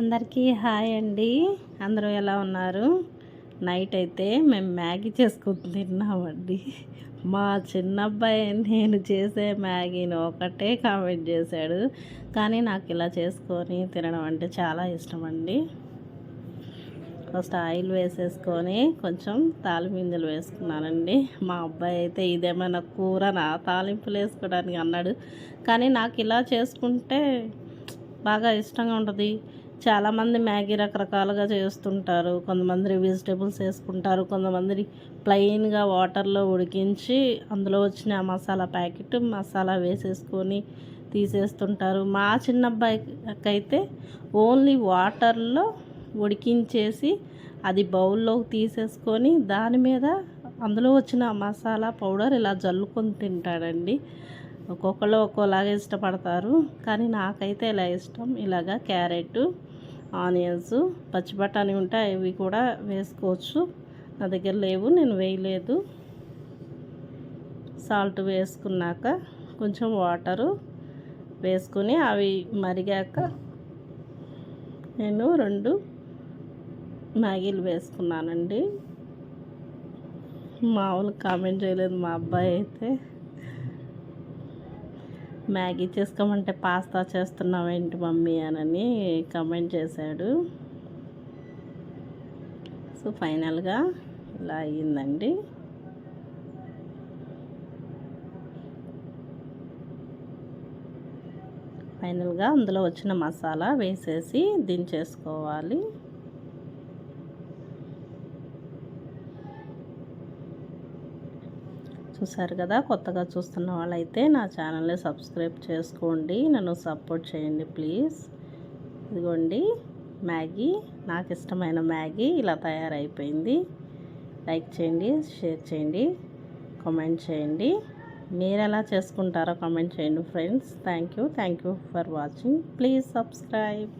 అందరికీ హాయ్ అండి. అందరూ ఎలా ఉన్నారు? నైట్ అయితే మేము మ్యాగీ చేసుకుని తిన్నామండి. మా చిన్నబ్బాయి నేను చేసే మ్యాగీని ఒకటే కామెంట్ చేశాడు. కానీ నాకు ఇలా చేసుకొని తినడం అంటే చాలా ఇష్టం అండి. ఫస్ట్ ఆయిల్ వేసేసుకొని కొంచెం తాలిమింజలు వేసుకున్నానండి. మా అబ్బాయి అయితే ఇదేమైనా కూర నా తాలింపులు వేసుకోవడానికి అన్నాడు. కానీ నాకు ఇలా చేసుకుంటే బాగా ఇష్టంగా ఉంటుంది. చాలామంది మ్యాగీ రకరకాలుగా చేస్తుంటారు. కొంతమంది వెజిటేబుల్స్ వేసుకుంటారు. కొంతమంది ప్లెయిన్గా వాటర్లో ఉడికించి అందులో వచ్చిన మసాలా ప్యాకెట్ మసాలా వేసేసుకొని తీసేస్తుంటారు. మా చిన్న అబ్బాయికి అయితే ఓన్లీ వాటర్లో ఉడికించేసి అది బౌల్లోకి తీసేసుకొని దాని మీద అందులో వచ్చిన మసాలా పౌడర్ ఇలా జల్లుకొని తింటాడండి. ఒక్కొక్కళ్ళు ఒక్కోలాగా ఇష్టపడతారు. కానీ నాకైతే ఇలా ఇష్టం? ఇలాగా క్యారెట్ ఆనియన్స్ పచ్చి బఠానీ ఉంటే అవి కూడా వేసుకోవచ్చు. నా దగ్గర లేవు నేను వేయలేదు. సాల్ట్ వేసుకున్నాక కొంచెం వాటరు వేసుకొని అవి మరిగాక నేను రెండు మ్యాగీలు వేసుకున్నానండి. మామూలు కామెంట్ చేయలేదు మా అబ్బాయి అయితే. మ్యాగీ చేసుకోమంటే పాస్తా చేస్తున్నావేంటి మమ్మీ అని కమెంట్ చేశాడు. సో ఫైనల్గా ఇలా అయ్యిందండి. ఫైనల్గా అందులో వచ్చిన మసాలా వేసేసి దించేసుకోవాలి. చూశారు కదా కొత్తగా చూస్తున్న వాళ్ళైతే నా ఛానల్ని సబ్స్క్రైబ్ చేసుకోండి. నన్ను సపోర్ట్ చేయండి ప్లీజ్. ఇదిగోండి మ్యాగీ నాకు ఇష్టమైన మ్యాగీ ఇలా తయారైపోయింది. లైక్ చేయండి షేర్ చేయండి కామెంట్ చేయండి. మీరు ఎలా చేసుకుంటారో కామెంట్ చేయండి friends. Thank you thank you for watching. Please subscribe.